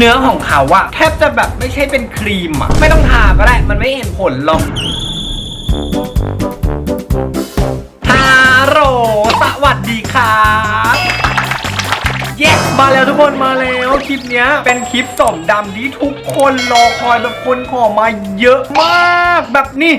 เนื้อของเขาอะแทบจะแบบไม่ใช่เป็นครีมอะไม่ต้องทาก็ได้ มันไม่เห็นผลหรอกฮัลโหลสวัสดีครับเย้มาแล้วทุกคนมาแล้วคลิปเนี้ยเป็นคลิปสมดำที่ทุกคนรอคอยแบบคนขอมาเยอะมากแบบนี้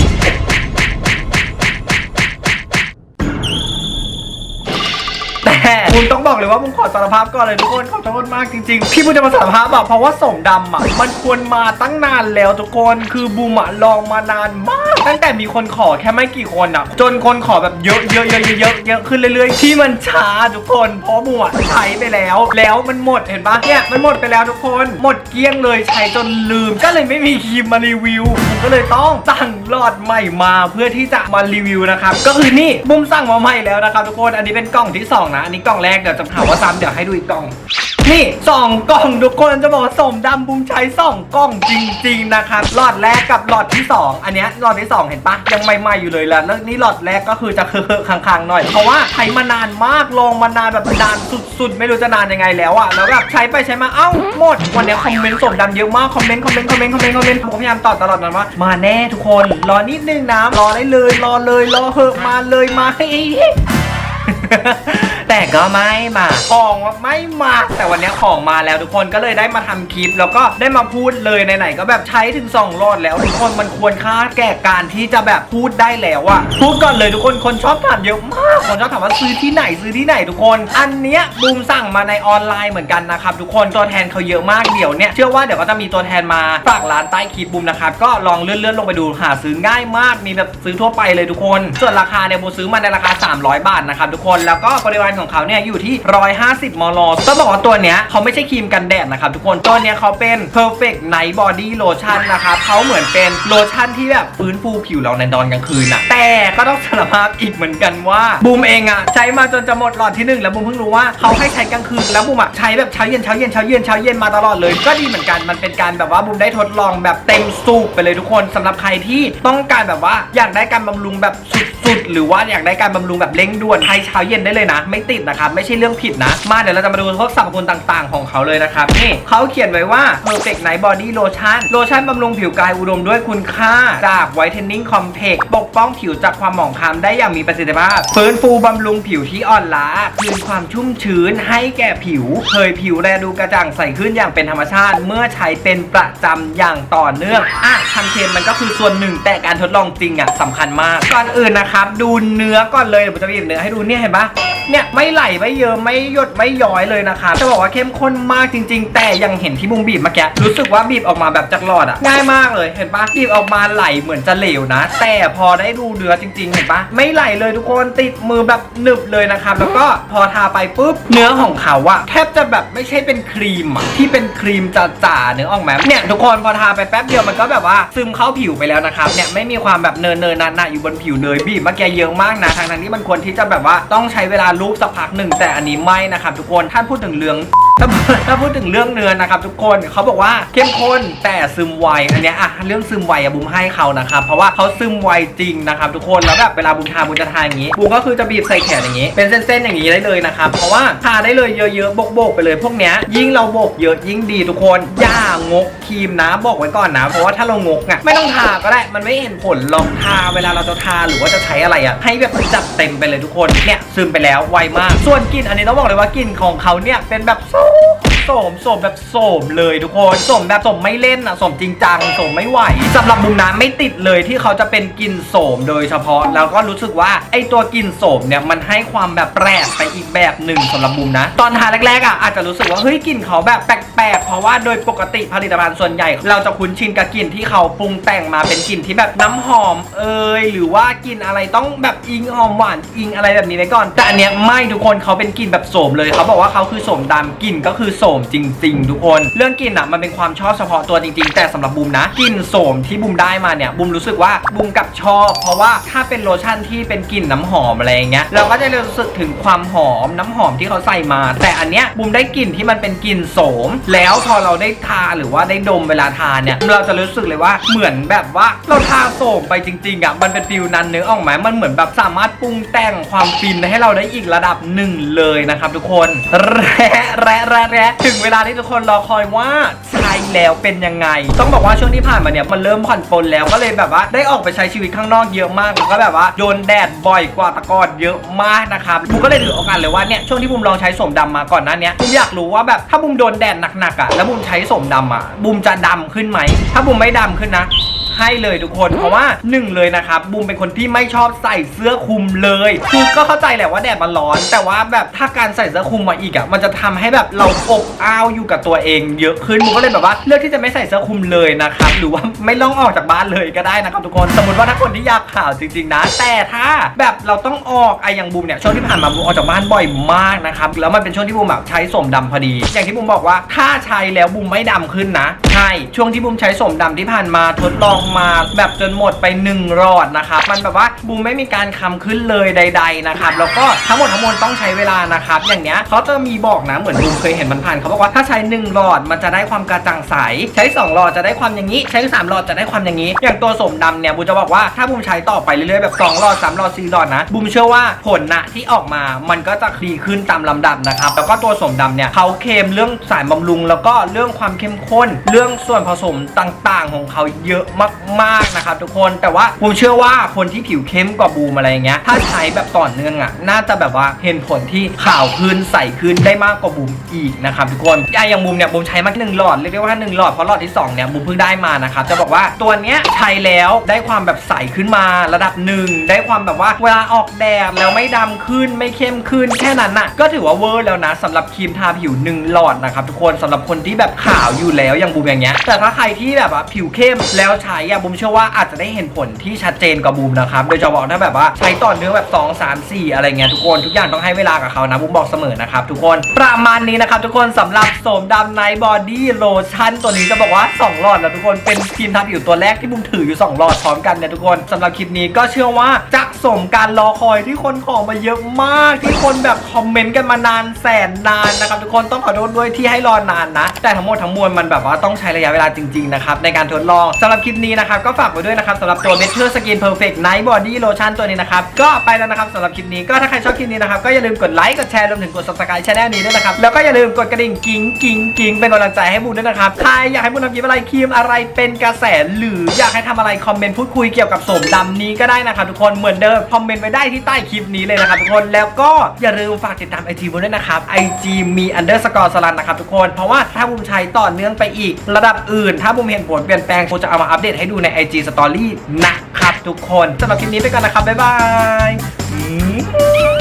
แต่คุณต้องบอกเลยว่ามึงขอสารภาพก่อนเลยทุกคนขอโทษมากจริงๆที่มึงจะมาสารภาพอะเพราะว่าสมดำอะมันควรมาตั้งนานแล้วทุกคนคือบูมอะลองมานานมากตั้งแต่มีคนขอแค่ไม่กี่คนอะจนคนขอแบบเยอะเยอะเยอะเยอะเยอะขึ้นเรื่อยๆ ที่มันช้าทุกคนเพราะบูมอะใช้ไปแล้ว แล้วมันหมดเห็นปะเนี่ยมันหมดไปแล้วทุกคน หมดเกลี้ยงเลยใช้จนลืม ก็เลยไม่มีครีมมารีวิวผมก็เลยต้องสั่งหลอดใหม่มาเพื่อที่จะมารีวิวนะครับก็คือนี่บูมสั่งมาใหม่แล้วนะครับทุกคนอันนี้เป็นกล่องที่สองนะอันนี้กล่องแรกเดี๋ยวจะถามว่าซ้ำเดี๋ยวให้ดูอีกกล่อง นี่สองกล่องทุกคนจะบอกว่าสมดำบุมใช้สองกล่องจริง ๆ นะครับหลอดแรกกับหลอดที่สองอันเนี้ยหลอดที่สองเห็นปะยังใหม่ๆอยู่เลยแล้วแล้วนี่หลอดแรกก็คือจะเคอะๆค้างๆหน่อย เพราะว่าใช้มานานมากลองมานานแบบนานสุด ๆ ไม่รู้จะนานยังไงแล้วอะแล้วแบบใช้ไปใช้มาเอ้าหมดวันนี้คอมเมนต์สมดำเยอะมากคอมเมนต์คอมเมนต์คอมเมนต์คอมเมนต์คอมเมนต์ผมก็พยายามตอบตลอดนั้นว่ามาแน่ทุกคนรอนิดนึงนะรอได้เลยรอเลยรอเหอะมาเลยมาให้ แต่ก็ไม่มาของไม่มาแต่วันนี้ของมาแล้วทุกคนก็เลยได้มาทำคลิป แล้วก็ได้มาพูดเลยไหนๆก็แบบใช้ถึง2รอดแล้วทุกคนมันควรค่าแก่การที่จะแบบพูดได้แล้วอะพูดก่อนเลยทุกคนคนชอบถามเยอะมากคนชอบถามว่าซื้อที่ไหนซื้อที่ไหนทุกคน อันเนี้ยบูมสั่งมาในออนไลน์เหมือนกันนะครับทุกคนตัวแทนเขาเยอะมากเดี๋ยวเนี่ยเชื่อว่าเดี๋ยวก็จะมีตัวแทนมาฝากร้านใต้คลิปบูมนะครับก็ลองเลื่อนๆลงไปดูหาซื้อง่ายมากมีแบบซื้อทั่วไปเลยทุกคน ส่วนราคาเนี่ยบูมซื้อมาในราคา 300 บาทนะครับทุกคนแล้วก็ปริมาณของเขาเนี่ยอยู่ที่ 150 มลต้องบอกว่าตัวเนี้ยเขาไม่ใช่ครีมกันแดดนะครับทุกคนตัวเนี้ยเขาเป็น perfect night body lotion นะครับเขาเหมือนเป็นโลชั่นที่แบบฟื้นฟูผิวเราในตอนกลางคืนอะแต่ก็ต้องสารภาพอีกเหมือนกันว่าบูมเองอะใช้มาจนจะหมดหลอดที่หนึ่งแล้วบูมเพิ่งรู้ว่าเขาให้ใช้กลางคืนแล้วบูมอะใช้แบบเช้าเย็นเช้าเย็นเช้าเย็นเช้าเย็นมาตลอดเลย ก็ดีเหมือนกันมันเป็นการแบบว่าบูมได้ทดลองแบบเต็มสูบไปเลยทุกคนสำหรับใครที่ต้องการแบบว่าอยากได้การบำรุงแบบสุด ๆ หรือว่าอยากได้การบำรุงแบบเร่งด่วนใช้เช้าเย็นได้เลยนะ ไม่ติดนะครับ ไม่ใช่เรื่องผิดนะ มาเดี๋ยวเราจะมาดูพวกสรรพคุณต่างๆ ของเขาเลยนะครับ นี่เขาเขียนไว้ว่า perfect night body lotion โลชั่นบำรุงผิวกายอุดมด้วยคุณค่า จาก whitening complex ปกป้องผิวจากความหมองคล้ำได้อย่างมีประสิทธิภาพฟื้นฟูบำรุงผิวที่อ่อนล้าคืนความชุ่มชื้นให้แก่ผิวเผยผิวแลดูกระจ่างใสขึ้นอย่างเป็นธรรมชาติ เมื่อใช้เป็นประจำอย่างต่อเนื่องอะคำเคมมันก็คือส่วนหนึ่งแต่การทดลองจริงอะสำคัญมากก่อนอื่นนะคะรับ ดูเนื้อก่อนเลยเดี๋ยวผมจะบีบเนื้อให้ดูเนี่ยเห็นปะเนี่ยไม่ไหลไม่เยอะไม่หยดไม่ย้อยเลยนะครับจะบอกว่าเข้มข้นมากจริง ๆ แต่ยังเห็นที่บุมบีบเมื่อกี้รู้สึกว่าบีบออกมาแบบจากหลอดอะง่ายมากเลยเห็นปะบีบออกมาไหลเหมือนจะเหลวนะ แต่พอได้ดูเนื้อจริง ๆ เห็นปะไม่ไหลเลยทุกคนติดมือแบบหนึบเลยนะครับแล้วก็พอทาไปปุ๊บเนื้อของเขาอะแทบจะแบบไม่ใช่เป็นครีมอะที่เป็นครีมจ๋าๆเนื้อออกไหมเนี่ยทุกคนพอทาไปแป๊บเดียวมันก็แบบว่าซึมเข้าผิวไปแล้วนะครับเนี่ยไม่มีความแบบเนินเนินๆหนๆอยู่บนผิวเลยบีบมื่อกี้เยอะมากนะทางนั้นที่มันควรที่จะแบบว่าต้องใช้เวลาลูบสักพักหนึ่งแต่อันนี้ไม่นะครับทุกคนท่านพูดถึงเรื่อง ถ้าถ้าพูดถึงเรื่องเนื้อนะครับทุกคนเขาบอกว่าเข้มข้นแต่ซึมไวอันเนี้ยอะเรื่องซึมไวอะบุมให้เขานะครับเพราะว่าเขาซึมไวจริงนะครับทุกคนแล้วแบบเวลาบุมทาบุมจะทาอย่างนี้บุมก็คือจะบีบใส่แขนอย่างนี้ เป็นเส้นๆอย่างนี้ได้เลยนะครับเพราะว่าทาได้เลยเยอะๆโบกๆไปเลย พวกเนี้ยยิ่งเราโบกเยอะยิ่งดีทุกคนอย่างกครีมนะบอกไว้ก่อนนะ เพราะว่าถ้าเรางกอะไม่ต้องทาก็ได้มันไม่เห็นผลหรอกทาเวลาเราจะทาหรือว่าจะใช้อะไรอะให้แบบจัดเต็มไปเลยทุกคนเนี่ยซึมไปแล้วไวมาก ส่วนกลิ่นอันนี้ต้องบอกเลยว่ากลิ่นของเขาเนี่ยเป็นแบบซโสมโสมแบบโสมเลยทุกคนโสมแบบโสมไม่เล่นอะโสมจริงจังโสมไม่ไหวสำหรับบุมน้ำไม่ติดเลยที่เขาจะเป็นกลิ่นโสมโดยเฉพาะ แล้วก็รู้สึกว่าไอตัวกลิ่นโสมเนี่ยมันให้ความแบบแปลกไปอีกแบบหนึ่งสำหรับบุมนะ ตอนทาแรกๆอะอาจจะรู้สึกว่าเฮ้ยกลิ่นเขาแบบแปลกๆเพราะว่าโดยปกติผลิตภัณฑ์ส่วนใหญ่ เราจะคุ้นชินกับกลิ่นที่เขาปรุงแต่งมาเป็นกลิ่นที่แบบน้ำหอมเอยหรือว่ากลิ่นอะไรต้องแบบอิงหอมหวานอิงอะไรแบบนี้ไว้ก่อน แต่อันเนี้ยไม่ทุกคนเขาเป็นกลิ่นแบบโสมเลยเขาบอกว่าเขาคือโสมดำกลิ่นก็คือโสมจริง ๆ ทุกคน เรื่องกลิ่นอะมันเป็นความชอบเฉพาะตัวจริง ๆ แต่สำหรับบูมนะกลิ่นโสมที่บูมได้มาเนี่ยบูมรู้สึกว่าบูมกับชอบ เพราะว่าถ้าเป็นโลชั่นที่เป็นกลิ่นน้ำหอมอะไรอย่างเงี้ยเราก็จะรู้สึกถึงความหอมน้ำหอมที่เขาใส่มา แต่อันเนี้ยบูมได้กลิ่นที่มันเป็นกลิ่นโสม แล้วพอเราได้ทาหรือว่าได้ดมเวลาทาเนี่ยเราจะรู้สึกเลยว่าเหมือนแบบว่าเราทาโสมไปจริงๆอะมันเป็นฟิลนั้นเนื้อออกไหมมันเหมือนแบบสามารถปรุงแต่งความฟินให้เราได้อีกระดับหนึ่งเลยนะครับทุกคนแร่แร่แร่แร่ถึงถึงเวลาที่ทุกคนรอคอยว่าใช้แล้วเป็นยังไง ต้องบอกว่าช่วงที่ผ่านมาเนี่ยมันเริ่มผ่อนปลนแล้วก็เลยแบบว่าได้ออกไปใช้ชีวิตข้างนอกเยอะมากแล้วก็แบบว่าโดนแดดบ่อยกว่าตะกอนเยอะมากนะครับบูมก็เลยถือโอกาสเลยว่าเนี่ยช่วงที่บุมลองใช้สมดำมาก่อนหน้าเนี้ยบูมอยากรู้ว่าแบบถ้าบุมโดนแดดหนักๆอะแล้วบุมใช้สมดำอะบุมจะดำขึ้นไหมถ้าบุมไม่ดำขึ้นนะ ให้เลยทุกคน เพราะว่าหนึ่งเลยนะครับบูมเป็นคนที่ไม่ชอบใส่เสื้อคลุมเลยคือก็เข้าใจแหละว่าแดดมันร้อน แต่ว่าแบบถ้าการใส่เสื้อคลุมมาอีกอะมันจะทำให้แบบเราอบอ้าวอยู่กับตัวเองเยอะขึ้นบูมก็เลยแบบว่าเลือกที่จะไม่ใส่เสื้อคลุมเลยนะครับหรือว่าไม่ต้องออกจากบ้านเลยก็ได้นะครับทุกคน สมมติว่าถ้าคนที่อยากข่าวจริงๆนะ แต่ถ้าแบบเราต้องออกไอ้อย่างบูมเนี่ยช่วงที่ผ่านมาบูมออกจากบ้านบ่อยมากนะครับแล้วมันเป็นช่วงที่บูมแบบใช้สมดำพอดี อย่างที่บูมบอกว่าถ้าใช้แล้วบูมไม่ดำขึ้นนะใช่ช่วงที่บูมใช้สมดำที่ผ่านมาทดลองมาแบบจนหมดไป1หลอดนะครับมันแบบว่าบูมไม่มีการคำขึ้นเลยใด ๆนะครับแล้วก็ทั้งหมดทั้งมวลต้องใช้เวลานะครับอย่างเนี้ยเขาจะมีบอกนะเหมือนบูมเคยเห็นมันผ่านเขาบอกว่าถ้าใช้1หลอดมันจะได้ความกระจ่างใส ใช้2หลอดจะได้ความอย่างนี้ ใช้3หลอดจะได้ความอย่างนี้ อย่างตัวสมดำเนี่ยบูจะบอกว่าถ้าบูมใช้ต่อไปเรื่อยๆแบบ2หลอด3หลอด4หลอดนะบูมเชื่อว่าผลนะที่ออกมามันก็จะดีขึ้นตามลำดับนะครับแล้วก็ตัวสมดำเนี่ยเขาเคมเรื่องสารบำรุง แล้วก็เรื่องความเข้มข้น เรื่องส่วนผสมต่างๆ ของเขาเยอะมากๆนะครับทุกคนแต่ว่าบูมเชื่อว่าคนที่ผิวเข้มกว่าบูมอะไรเงี้ยถ้าใช้แบบต่อเนื่องอะน่าจะแบบว่าเห็นผลที่ขาวขึ้นใสขึ้นได้มากกว่าบูมอีกนะครับทุกคนไออย่างบูมเนี่ยบูมใช้มาหนึ่งหลอดเรียกได้ว่าหนึ่งหลอดเพราะหลอดที่สองเนี่ยบูมเพิ่งได้มานะครับจะบอกว่าตัวเนี้ยใช้แล้วได้ความแบบใสขึ้นมาระดับหนึ่งได้ความแบบว่าเวลาออกแดดแล้วไม่ดำขึ้นไม่เข้มขึ้นแค่นั้นน่ะก็ถือว่าเวอร์แล้วนะสำหรับครีมทาผิวหนึ่งหลอดนะครับทุกคนสำหรับคนที่แบบขาวอยู่แล้วอย่างบูมอย่างเงี้ยแต่ถ้าใครที่แบบว่าผิวเข้มแล้วใช้อะบูมเชื่อว่าอาจจะได้เห็นผลที่ชัดเจนกว่าบูมนะครับโดยเฉพาะถ้าแบบว่าใช้ต่อเนื่องแบบ 2 3 4 อะไรเงี้ยทุกคนทุกอย่างต้องให้เวลากับเขานะบูมบอกเสมอนะครับทุกคนประมาณนี้นะครับทุกคนสำหรับโสมดำไนบอดี้โลชั่นตัวนี้จะบอกว่า 2 หลอดแล้วทุกคนเป็นครีมทาผิวตัวแรกที่บูมถืออยู่ 2 หลอดพร้อมกันเนี่ยทุกคนสำหรับคลิปนี้ก็เชื่อว่าจะสมการรอคอยที่คนขอมาเยอะมาก ที่คนแบบคอมเมนต์กันมานานแสนนานนะครับทุกคนต้องขอโทษด้วยที่ให้รอนานนะ แต่ทั้งหมดทั้งมวลมันแบบว่าต้องใช้ระยะเวลาจริงๆนะครับในการทดลองสำหรับคลิปนี้นะครับก็ฝากไว้ด้วยนะครับสำหรับตัว Better Skin Perfect Night Body Lotion ตัวนี้นะครับก็ไปแล้วนะครับสำหรับคลิปนี้ก็ถ้าใครชอบคลิปนี้นะครับก็อย่าลืมกดไลค์กดแชร์รวมถึงกด subscribe channel นี้ด้วยนะครับแล้วก็อย่าลืมกดกระดิ่งกิ้งกิ้งกิ้งเป็นกำลังใจให้บูมด้วยนะครับใครอยากให้บูมทำคลิปอะไรครีมอะไรเป็นกระแสหรืออยากให้ทำอะไรคอมเมนต์พูดคุยเกี่ยวกับโสมดำนี้ก็ได้นะครับทุกคนเหมือนเดิมคอมเมนต์ไว้ได้ที่ใต้คลิปนี้เลยนะครับทุกคนแล้วก็อย่าลืมฝากติดตามไอจีบูด้วยนะครับ IG มี underscore สลันนะครับทุกคนเพราะว่าถ้าบูมใช้ต่อเนื่องไปอีก ระดับอื่น ถ้าบูมเห็นผลเปลี่ยนแปลงบูมจะเอามาอัปเดตให้ดูใน IG Story นะครับทุกคนสำหรับคลิปนี้ไปก่อนนะครับ บ๊ายบาย